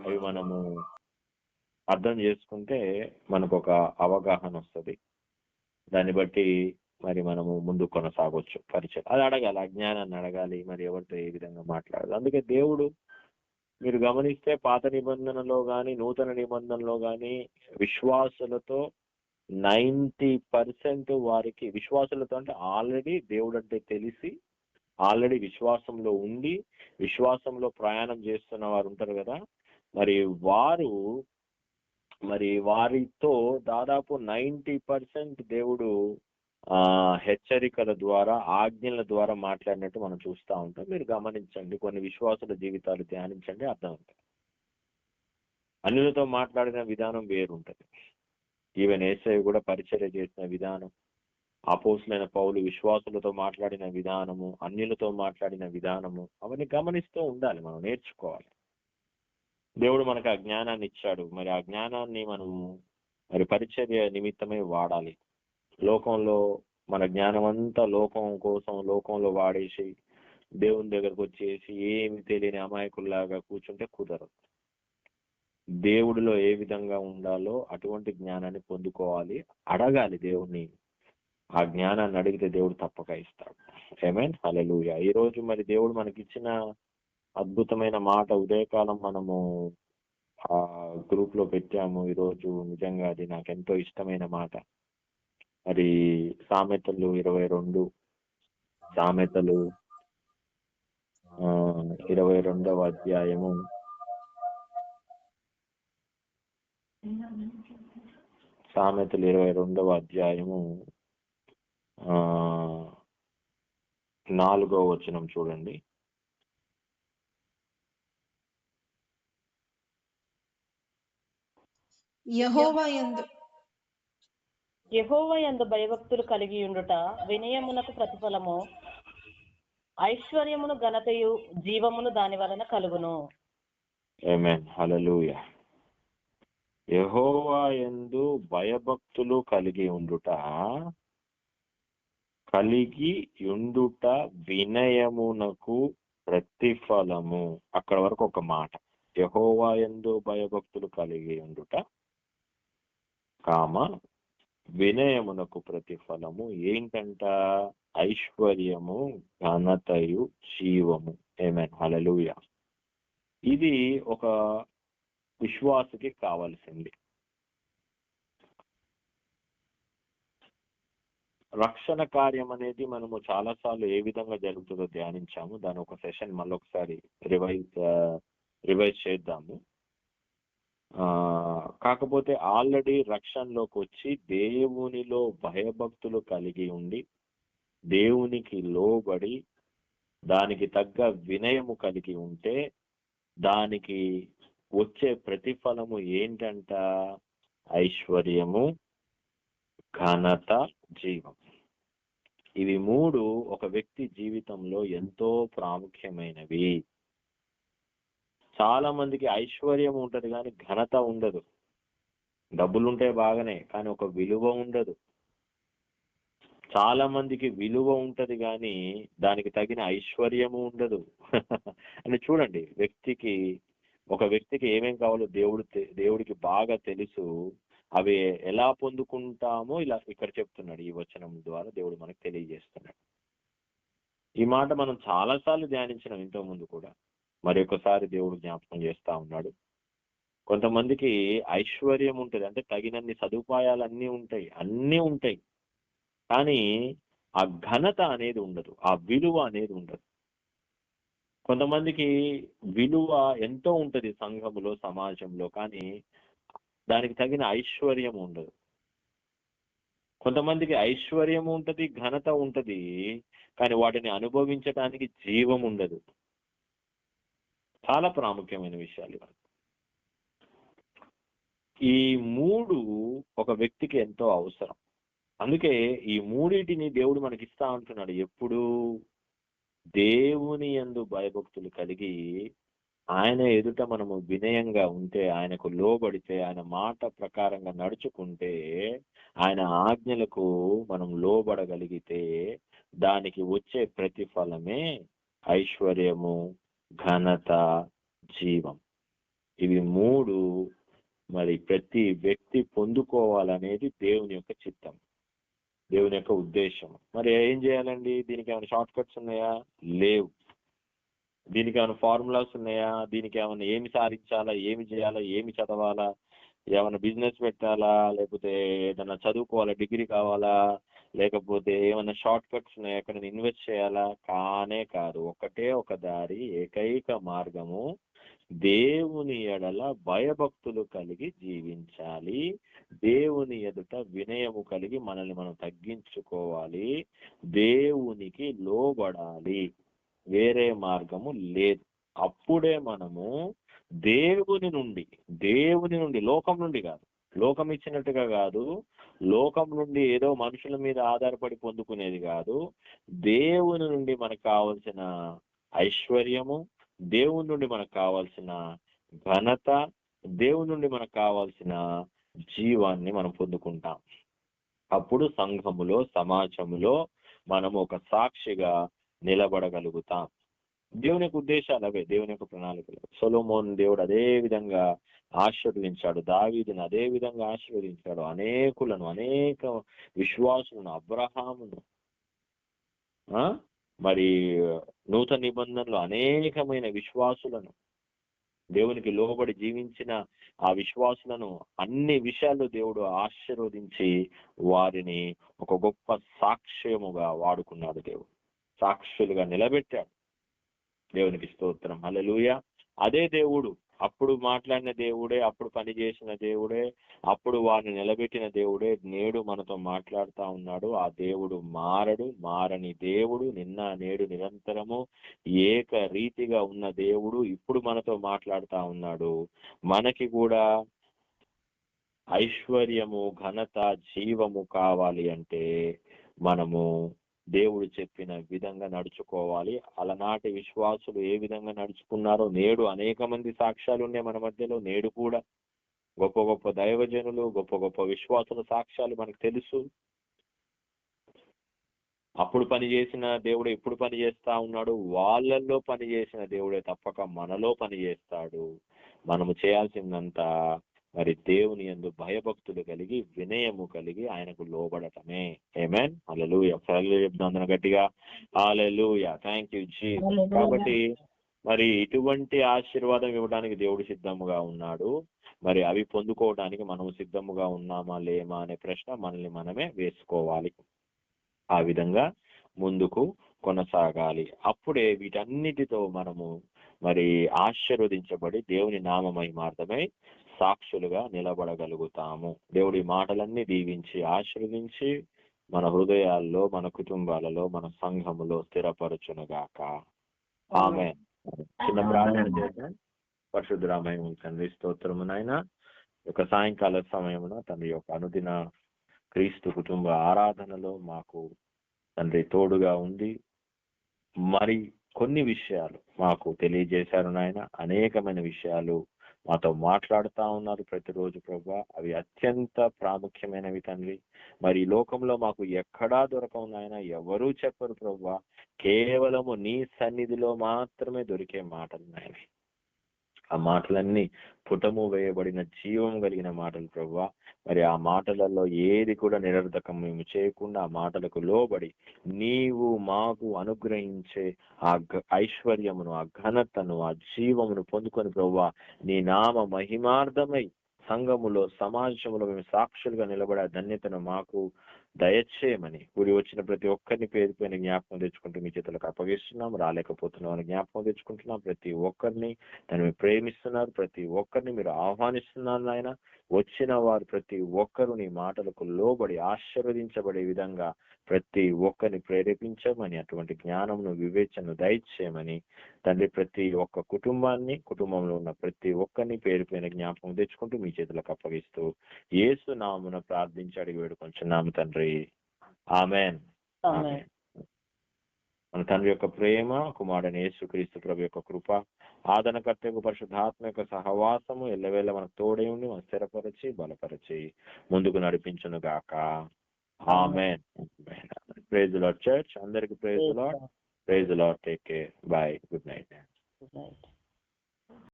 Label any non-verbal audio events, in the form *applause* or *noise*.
అవి మనము అర్థం చేసుకుంటే మనకు ఒక అవగాహన వస్తుంది. దాన్ని బట్టి మరి మనము ముందు కొనసాగొచ్చు పరిచయం. అది అడగాలి అజ్ఞానాన్ని అడగాలి మరి ఎవరితో ఏ విధంగా మాట్లాడాలి. అందుకే దేవుడు మీరు గమనిస్తే పాత నిబంధనలో కానీ నూతన నిబంధనలో కానీ విశ్వాసులతో నైంటీ పర్సెంట్ వారికి విశ్వాసులతో అంటే ఆల్రెడీ దేవుడు అంటే తెలిసి ఆల్రెడీ విశ్వాసంలో ఉండి విశ్వాసంలో ప్రయాణం చేస్తున్న వారు ఉంటారు కదా మరి వారు మరి వారితో దాదాపు నైంటీ పర్సెంట్ దేవుడు ఆ హెచ్చరికల ద్వారా ఆజ్ఞల ద్వారా మాట్లాడినట్టు మనం చూస్తూ ఉంటాం. మీరు గమనించండి. కొన్ని విశ్వాసుల జీవితాలు ధ్యానించండి అర్థం ఉంటుంది అన్యులతో మాట్లాడిన విధానం వేరుంటది. ఈవెన్ ఏసై కూడా పరిచర్య చేసిన విధానం అపోసులైన పౌలు విశ్వాసులతో మాట్లాడిన విధానము అన్యులతో మాట్లాడిన విధానము అవన్నీ గమనిస్తూ ఉండాలి. మనం నేర్చుకోవాలి. దేవుడు మనకు ఆ జ్ఞానాన్ని ఇచ్చాడు. మరి ఆ జ్ఞానాన్ని మనము మరి పరిచర్య నిమిత్తమై వాడాలి. లోకంలో మన జ్ఞానం అంతా లోకం కోసం లోకంలో వాడేసి దేవుని దగ్గరకు వచ్చేసి ఏమి తెలియని అమాయకుల్లాగా కూర్చుంటే కుదరదు. దేవుడిలో ఏ విధంగా ఉండాలో అటువంటి జ్ఞానాన్ని పొందుకోవాలి. అడగాలి దేవుణ్ణి. ఆ జ్ఞానాన్ని అడిగితే దేవుడు తప్పక ఇస్తాడు. ఏమేన్ అలెలుయ ఈ రోజు మరి దేవుడు మనకిచ్చిన అద్భుతమైన మాట ఉదయకాలం మనము ఆ గ్రూప్లో పెట్టాము. ఈ రోజు నిజంగా అది నాకు ఎంతో ఇష్టమైన మాట. మరి సామెతలు ఇరవై రెండు. సామెతలు ఆ ఇరవై రెండవ అధ్యాయము. సామెతలు ఇరవై రెండవ అధ్యాయము ఆ నాలుగో వచనం చూడండి. యహోవా యందు యెహోవా యందు భయభక్తులు కలిగి ఉండుట వినయమునకు ప్రతిఫలము. ఐశ్వర్యమును ఘనతయు జీవమును దాని వలన కలుగును. ఆమేన్ హల్లెలూయా యెహోవా యందు భయభక్తులు కలిగి ఉండుట కలిగి ఉండుట వినయమునకు ప్రతిఫలము. అక్కడ వరకు ఒక మాట. యెహోవా యందు భయభక్తులు కలిగి ఉండుట కామ వినయమునకు ప్రతిఫలము ఏంటంట? ఐశ్వర్యము ఘనతయు జీవము. ఏమేన్ హలలుయ ఇది ఒక విశ్వాసకి కావలసింది. రక్షణ కార్యం అనేది మనము చాలా సార్లు ఏ విధంగా జరుగుతుందో ధ్యానించాము. దాని ఒక సెషన్ మళ్ళొకసారి రివైజ్ రివైజ్ చేద్దాము. కాకపోతే ఆల్రెడీ రక్షణలోకి వచ్చి దేవునిలో భయభక్తులు కలిగి ఉండి దేవునికి లోబడి దానికి తగ్గ వినయము కలిగి ఉంటే దానికి వచ్చే ప్రతిఫలము ఏంటంట? ఐశ్వర్యము ఘనత జీవం. ఇవి మూడు ఒక వ్యక్తి జీవితంలో ఎంతో ప్రాముఖ్యమైనవి. చాలా మందికి ఐశ్వర్యం ఉంటది కానీ ఘనత ఉండదు. డబ్బులుంటే బాగానే కానీ ఒక విలువ ఉండదు. చాలా మందికి విలువ ఉంటది కానీ దానికి తగిన ఐశ్వర్యము ఉండదు. *laughs* అని చూడండి వ్యక్తికి ఒక వ్యక్తికి ఏమేం కావాలో దేవుడు దేవుడికి బాగా తెలుసు. అవి ఎలా పొందుకుంటామో ఇలా ఇక్కడ చెప్తున్నాడు ఈ వచనం ద్వారా దేవుడు మనకు తెలియజేస్తున్నాడు. ఈ మాట మనం చాలా సార్లు ధ్యానించినాం ఇంతకు ముందు కూడా. మరి ఒకసారి దేవుడు జ్ఞాపకం చేస్తా ఉన్నాడు. కొంతమందికి ఐశ్వర్యం ఉంటుంది. అంటే తగినన్ని సదుపాయాలు అన్నీ ఉంటాయి. అన్నీ ఉంటాయి. కానీ ఆ ఘనత అనేది ఉండదు. ఆ విలువ అనేది ఉండదు. కొంతమందికి విలువ ఎంతో ఉంటది సంఘములో సమాజంలో. కానీ దానికి తగిన ఐశ్వర్యం ఉండదు. కొంతమందికి ఐశ్వర్యం ఉంటది ఘనత ఉంటది. కానీ వాటిని అనుభవించడానికి జీవం ఉండదు. చాలా ప్రాముఖ్యమైన విషయాలు ఇవన్నీ. ఈ మూడు ఒక వ్యక్తికి ఎంతో అవసరం. అందుకే ఈ మూడింటిని దేవుడు మనకి ఇస్తా ఉంటున్నాడు ఎప్పుడు దేవుని యందు భయభక్తులు కలిగి ఆయన ఎదుట మనము వినయంగా ఉంటే ఆయనకు లోబడితే ఆయన మాట ప్రకారంగా నడుచుకుంటే ఆయన ఆజ్ఞలకు మనం లోబడగలిగితే దానికి వచ్చే ప్రతిఫలమే ఐశ్వర్యము ఘనత జీవం. ఇవి మూడు మరి ప్రతి వ్యక్తి పొందుకోవాలనేది దేవుని యొక్క చిత్తం దేవుని యొక్క ఉద్దేశం. మరి ఏం చేయాలండి? దీనికి ఏమైనా షార్ట్ కట్స్ ఉన్నాయా? లేవు. దీనికి ఏమైనా ఫార్ములాస్ ఉన్నాయా? దీనికి ఏమైనా ఏమి సాధించాలా? ఏమి చేయాలా? ఏమి చదవాలా? ఏమైనా బిజినెస్ పెట్టాలా? లేకపోతే ఏదైనా చదువుకోవాలా? డిగ్రీ కావాలా? లేకపోతే ఏమైనా షార్ట్ కట్స్ ఉన్నాయి? ఎక్కడ ఇన్వెస్ట్ చేయాలా? కానే కాదు. ఒకటే ఒక దారి ఏకైక మార్గము దేవుని ఎడల భయభక్తులు కలిగి జీవించాలి. దేవుని ఎదుట వినయము కలిగి మనల్ని మనం తగ్గించుకోవాలి. దేవునికి లోబడాలి. వేరే మార్గము లేదు. అప్పుడే మనము దేవుని నుండి దేవుని నుండి లోకం నుండి కాదు లోకం ఇచ్చినట్టుగా కాదు లోకం నుండి ఏదో మనుషుల మీద ఆధారపడి పొందుకునేది కాదు. దేవుని నుండి మనకు కావలసిన ఐశ్వర్యము దేవుని నుండి మనకు కావాల్సిన ఘనత దేవుని నుండి మనకు కావాల్సిన జీవాన్ని మనం పొందుకుంటాం. అప్పుడు సంఘములో సమాజములో మనం ఒక సాక్షిగా నిలబడగలుగుతాం. దేవుని యొక్క ఉద్దేశాలు అవే దేవుని యొక్క ప్రణాళికలు. సొలోమోన్ దేవుడు అదే విధంగా ఆశీర్వదించాడు. దావీదిని అదే విధంగా ఆశీర్వదించాడు. అనేకులను అనేక విశ్వాసులను అబ్రహామును ఆ? మరి నూతన నిబంధనలు అనేకమైన విశ్వాసులను దేవునికి లోబడి జీవించిన ఆ విశ్వాసులను అన్ని విషయాల్లో దేవుడు ఆశీర్వదించి వారిని ఒక గొప్ప సాక్ష్యముగా వాడుకున్నాడు దేవుడు. సాక్షులుగా నిలబెట్టాడు. దేవునికి స్తోత్రం. హల్లెలూయ. అదే దేవుడు అప్పుడు మాట్లాడిన దేవుడే అప్పుడు పని చేసిన దేవుడే అప్పుడు వారిని నిలబెట్టిన దేవుడే నేడు మనతో మాట్లాడుతా ఉన్నాడు. ఆ దేవుడు మారడు మారని దేవుడు నిన్న నేడు నిరంతరము ఏక రీతిగా ఉన్న దేవుడు ఇప్పుడు మనతో మాట్లాడుతా ఉన్నాడు. మనకి కూడా ఐశ్వర్యము ఘనత జీవము కావాలి అంటే మనము దేవుడు చెప్పిన విధంగా నడుచుకోవాలి. అలనాటి విశ్వాసులు ఏ విధంగా నడుచుకున్నారో నేడు అనేక మంది సాక్ష్యాలు ఉన్నాయి మన మధ్యలో. నేడు కూడా గొప్ప గొప్ప దైవజనులు గొప్ప గొప్ప విశ్వాసుల సాక్ష్యాలు మనకు తెలుసు. అప్పుడు పని చేసిన దేవుడు ఎప్పుడు పని చేస్తా ఉన్నాడు. వాళ్ళల్లో పని చేసిన దేవుడే తప్పక మనలో పని చేస్తాడు. మనము చేయాల్సిందంతా మరి దేవుని యందు భయభక్తులు కలిగి వినయము కలిగి ఆయనకు లోబడటమే. ఏమేన్ అలలుయ చెప్తాను గట్టిగా. అలలుయ థ్యాంక్ యూ జీ కాబట్టి మరి ఇటువంటి ఆశీర్వాదం ఇవ్వడానికి దేవుడు సిద్ధముగా ఉన్నాడు. మరి అవి పొందుకోవడానికి మనము సిద్ధముగా ఉన్నామా లేమా అనే ప్రశ్న మనల్ని మనమే వేసుకోవాలి. ఆ విధంగా ముందుకు కొనసాగాలి. అప్పుడే వీటన్నిటితో మనము మరి ఆశీర్వదించబడి దేవుని నామమహిమార్థమై సాక్షులుగా నిలబడగలుగుతాము. దేవుడి మాటలన్నీ దీవించి ఆశీర్వదించి మన హృదయాల్లో మన కుటుంబాలలో మన సంఘములో స్థిరపరచునుగాక. ఆమె చిన్న ప్రార్థన చేద్దాం. తండ్రి స్తోత్రము నాయన. యొక్క సాయంకాల సమయమున తండ్రి యొక్క అనుదిన క్రీస్తు కుటుంబ ఆరాధనలో మాకు తండ్రి తోడుగా ఉంది మరి కొన్ని విషయాలు మాకు తెలియజేశారు నాయన. అనేకమైన విషయాలు మాతో మాట్లాడుతా ఉన్నారు ప్రతిరోజు ప్రభా. అవి అత్యంత ప్రాముఖ్యమైనవి తండ్రి. మరి ఈ లోకంలో మాకు ఎక్కడా దొరకవు నాయన. ఎవరూ చెప్పరు ప్రభా. కేవలము నీ సన్నిధిలో మాత్రమే దొరికే మాటలు నాయన. ఆ మాటలన్నీ పుటము వేయబడిన జీవం కలిగిన మాటలు ప్రభా మరి ఆ మాటలలో ఏది కూడా నిరర్ధకం మేము చేయకుండా ఆ మాటలకు లోబడి నీవు మాకు అనుగ్రహించే ఆ ఐశ్వర్యమును ఆ ఘనతను ఆ జీవమును పొందుకొని ప్రభా నీ నామ మహిమార్థమై సంఘములో సమాజంలో మేము సాక్షులుగా నిలబడే ధన్యతను మాకు దయచేయమని కూడి వచ్చిన ప్రతి ఒక్కరిని పేరు పైన జ్ఞాపకం తెచ్చుకుంటూ మీ చేతులకు అప్పగిస్తున్నాం రాలేకపోతున్నాం అని జ్ఞాపకం తెచ్చుకుంటున్నాం. ప్రతి ఒక్కరిని దాన్ని మీరు ప్రేమిస్తున్నారు ప్రతి ఒక్కరిని మీరు ఆహ్వానిస్తున్నారు నాయన. వచ్చిన వారు ప్రతి ఒక్కరు నీ మాటలకు లోబడి ఆశీర్వదించబడే విధంగా ప్రతి ఒక్కరిని ప్రేరేపించమని అటువంటి జ్ఞానమును వివేచనను దయచేయమని తండ్రి ప్రతి ఒక్క కుటుంబాన్ని కుటుంబంలో ఉన్న ప్రతి ఒక్కరిని పేరు పైన జ్ఞాపకం తెచ్చుకుంటూ మీ చేతులకు అప్పగిస్తూ యేసు నామున ప్రార్థించి అడిగి వేడుకొంచున్నాము తండ్రి. ఆమెన్. ఆమేన్. మన తండ్రి యొక్క ప్రేమ కుమారుడైన యేసుక్రీస్తు ప్రభు యొక్క కృప ఆదరణకర్త యొక్క పరిశుద్ధాత్మ యొక్క సహవాసము ఎల్లవేళ మనకు తోడే ఉండి మనం స్థిరపరిచి బలపరిచి ముందుకు నడిపించును గాక. ఆమెన్. ప్రేజ్ లాడ్ చర్చ్ అందరికి praise lord praise lord take care bye good night Right.